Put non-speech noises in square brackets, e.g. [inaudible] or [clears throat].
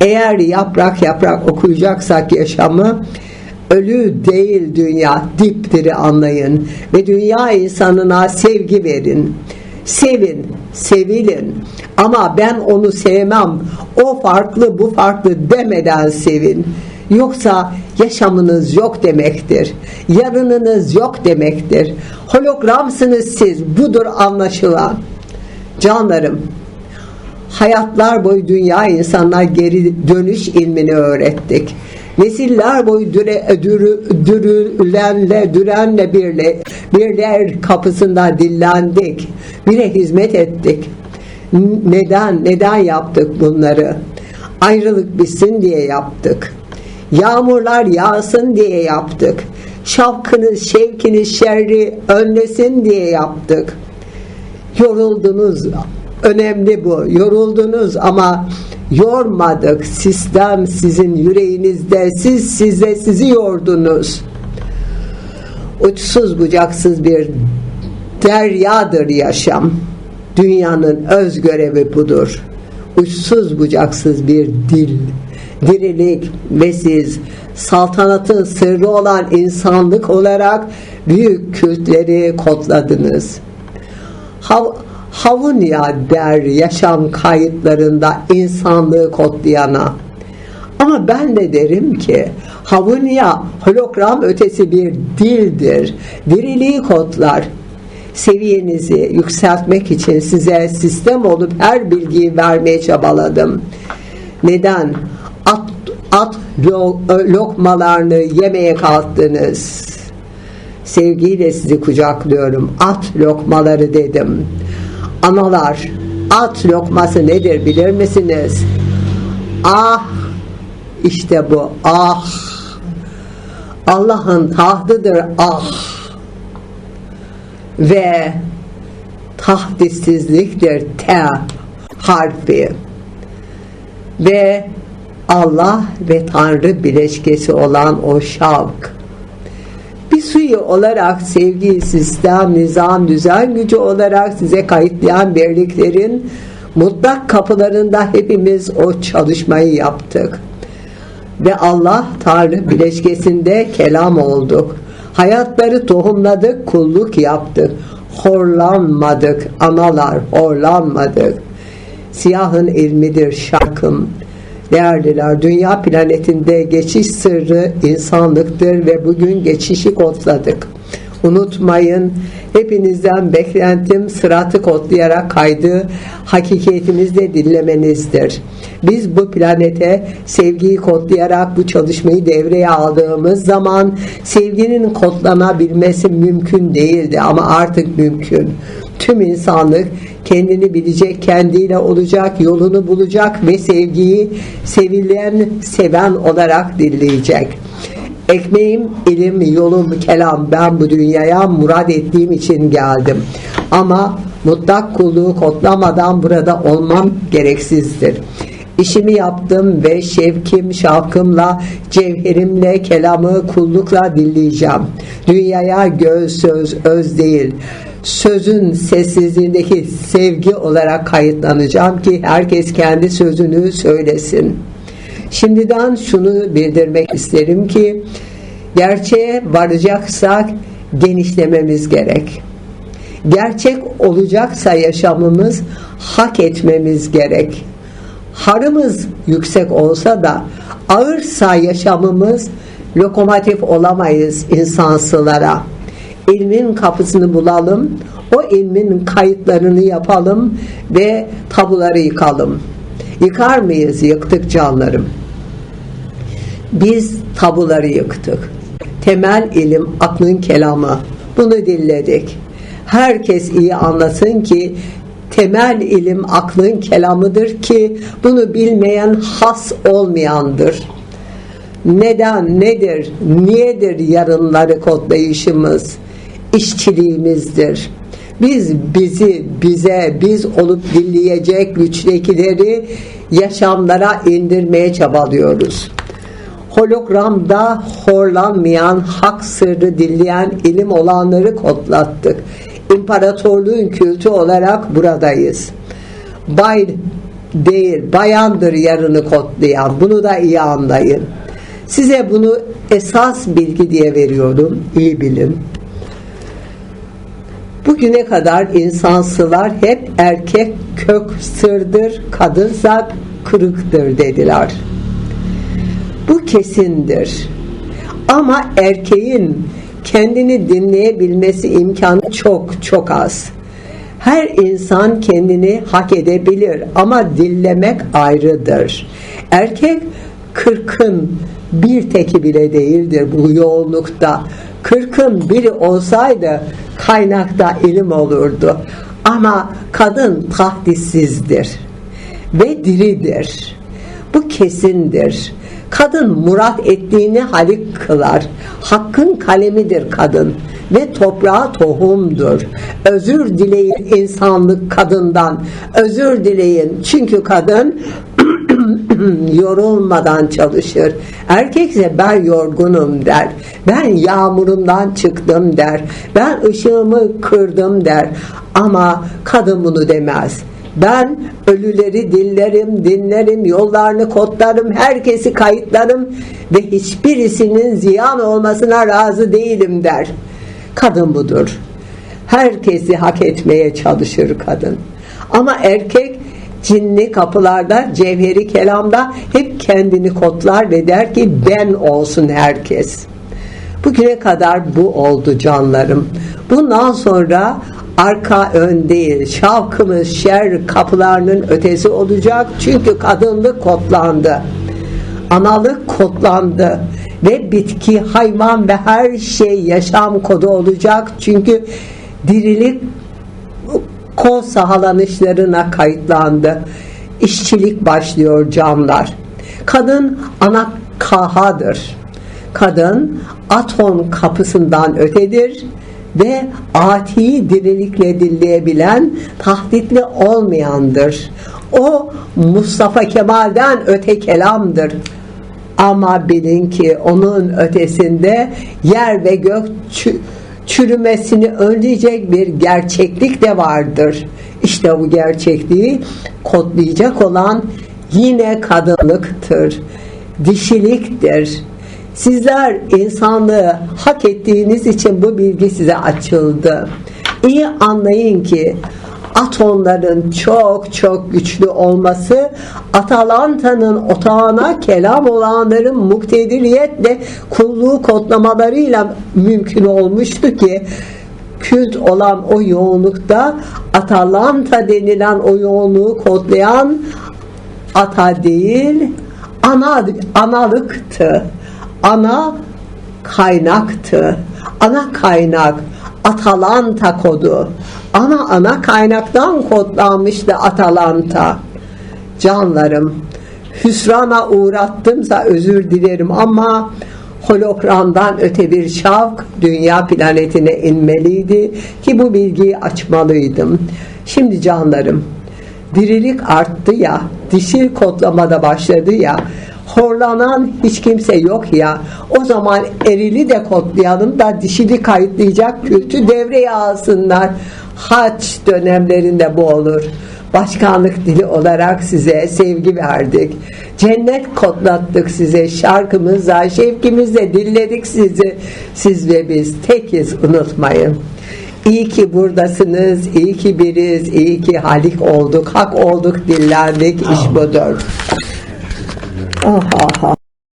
Eğer yaprak yaprak okuyacaksak yaşamı ölü değil dünya dipdiri anlayın ve dünya insanına sevgi verin. Sevin, sevilin ama ben onu sevmem, o farklı bu farklı demeden sevin. Yoksa yaşamınız yok demektir. Yarınınız yok demektir. Hologramsınız siz. Budur anlaşılan. Canlarım, hayatlar boyu dünya insanlar geri dönüş ilmini öğrettik. Nesiller boyu düre, dürü, dürülenle, dürenle birle, birler kapısında dillendik. Bire hizmet ettik. Neden, neden yaptık bunları? Ayrılık bitsin diye yaptık. Yağmurlar yağsın diye yaptık. Şavkınız, şevkiniz, şerri önlesin diye yaptık. Yoruldunuz. Önemli bu. Yoruldunuz ama yormadık. Sistem sizin yüreğinizde. Siz size sizi yordunuz. Uçsuz bucaksız bir deryadır yaşam. Dünyanın öz görevi budur. Uçsuz bucaksız bir dil dirilik ve siz saltanatın sırrı olan insanlık olarak büyük kültleri kodladınız. Hav Havunya der yaşam kayıtlarında insanlığı kodlayana. Ama ben de derim ki Havunya hologram ötesi bir dildir. Diriliği kodlar. Seviyenizi yükseltmek için size sistem olup her bilgiyi vermeye çabaladım. Neden? At, at lokmalarını yemeye kalktınız. Sevgiyle sizi kucaklıyorum. At lokmaları dedim. Analar, at lokması nedir bilir misiniz? Ah, işte bu. Ah, Allah'ın tahtıdır. Ah, ve tahdissizliktir. T harfi ve Allah ve Tanrı bileşkesi olan o şavk. Suyu olarak sevgi, sistem, nizam, düzen gücü olarak size kayıtlayan birliklerin mutlak kapılarında hepimiz o çalışmayı yaptık. Ve Allah Tanrı bileşkesinde kelam olduk. Hayatları tohumladık, kulluk yaptık. Horlanmadık, analar horlanmadık. Siyahın ilmidir şarkım Değerliler, dünya planetinde geçiş sırrı insanlıktır ve bugün geçişi kodladık. Unutmayın, hepinizden beklentim sıratı kodlayarak kaydı hakikatimizde dinlemenizdir. Biz bu planete sevgiyi kodlayarak bu çalışmayı devreye aldığımız zaman sevginin kodlanabilmesi mümkün değildi ama artık mümkün. Tüm insanlık kendini bilecek, kendiyle olacak, yolunu bulacak ve sevgiyi sevilen, seven olarak dinleyecek. Ekmeğim, ilim, yolum, kelam. Ben bu dünyaya murad ettiğim için geldim. Ama mutlak kulluğu kodlamadan burada olmam gereksizdir. İşimi yaptım ve şevkim, şavkımla, cevherimle, kelamı kullukla dinleyeceğim. Dünyaya göz, söz, öz değil sözün sessizliğindeki sevgi olarak kayıtlanacağım ki herkes kendi sözünü söylesin. Şimdiden şunu bildirmek isterim ki gerçeğe varacaksak genişlememiz gerek. Gerçek olacaksa yaşamımız hak etmemiz gerek. Harımız yüksek olsa da ağırsa yaşamımız lokomotif olamayız insansılara ilmin kapısını bulalım, o ilmin kayıtlarını yapalım ve tabuları yıkalım. Yıkar mıyız? Yıktık canlarım. Biz tabuları yıktık. Temel ilim aklın kelamı. Bunu dinledik. Herkes iyi anlasın ki temel ilim aklın kelamıdır ki bunu bilmeyen has olmayandır. Neden, nedir, niyedir yarınları kodlayışımız? İşçiliğimizdir. Biz bizi bize biz olup dinleyecek güçtekileri yaşamlara indirmeye çabalıyoruz. Hologramda horlanmayan hak sırrı dinleyen ilim olanları kodlattık. İmparatorluğun kültü olarak buradayız. Bay değil, bayandır yarını kodlayan. Bunu da iyi anlayın. Size bunu esas bilgi diye veriyorum. İyi bilin. Bugüne kadar insansılar hep erkek kök sırdır, kadınsa kırıktır dediler. Bu kesindir. Ama erkeğin kendini dinleyebilmesi imkanı çok çok az. Her insan kendini hak edebilir ama dillemek ayrıdır. Erkek kırkın bir teki bile değildir bu yoğunlukta. Kırkın biri olsaydı kaynakta ilim olurdu. Ama kadın tahdissizdir ve diridir. Bu kesindir. Kadın murat ettiğini halik kılar. Hakkın kalemidir kadın ve toprağa tohumdur. Özür dileyin insanlık kadından. Özür dileyin çünkü kadın [clears throat] yorulmadan çalışır. Erkekse ben yorgunum der. Ben yağmurumdan çıktım der. Ben ışığımı kırdım der. Ama kadın bunu demez. Ben ölüleri dillerim, dinlerim, yollarını kodlarım, herkesi kayıtlarım ve hiçbirisinin ziyan olmasına razı değilim der. Kadın budur. Herkesi hak etmeye çalışır kadın. Ama erkek cinli kapılarda, cevheri kelamda hep kendini kodlar ve der ki ben olsun herkes. Bugüne kadar bu oldu canlarım. Bundan sonra arka ön değil, şavkımız şer kapılarının ötesi olacak. Çünkü kadınlık kodlandı. Analık kodlandı. Ve bitki, hayvan ve her şey yaşam kodu olacak. Çünkü dirilik kol sahalanışlarına kayıtlandı. İşçilik başlıyor canlar. Kadın ana kahadır. Kadın atom kapısından ötedir ve atiyi dirilikle dilleyebilen, tahditli olmayandır. O Mustafa Kemal'den öte kelamdır. Ama bilin ki onun ötesinde yer ve gök çürümesini önleyecek bir gerçeklik de vardır. İşte bu gerçekliği kodlayacak olan yine kadınlıktır, dişiliktir. Sizler insanlığı hak ettiğiniz için bu bilgi size açıldı. İyi anlayın ki atomların çok çok güçlü olması Atalanta'nın otağına kelam olanların muktediriyetle kulluğu kodlamalarıyla mümkün olmuştu ki kült olan o yoğunlukta Atalanta denilen o yoğunluğu kodlayan ata değil ana, analıktı. Ana kaynaktı. Ana kaynak Atalanta kodu ana ana kaynaktan kodlanmıştı Atalanta canlarım hüsrana uğrattımsa özür dilerim ama hologramdan öte bir şavk dünya planetine inmeliydi ki bu bilgiyi açmalıydım. Şimdi canlarım dirilik arttı ya, dişil kodlamada başladı ya, horlanan hiç kimse yok ya, o zaman erili de kodlayalım da dişili kayıtlayacak kültü devreye alsınlar. Haç dönemlerinde bu olur. Başkanlık dili olarak size sevgi verdik. Cennet kodlattık size. Şarkımızla, şevkimizle dilledik sizi. Siz ve biz tekiz unutmayın. İyi ki buradasınız, iyi ki biriz, iyi ki halik olduk, hak olduk, dillendik, iş budur. Ah ah ah.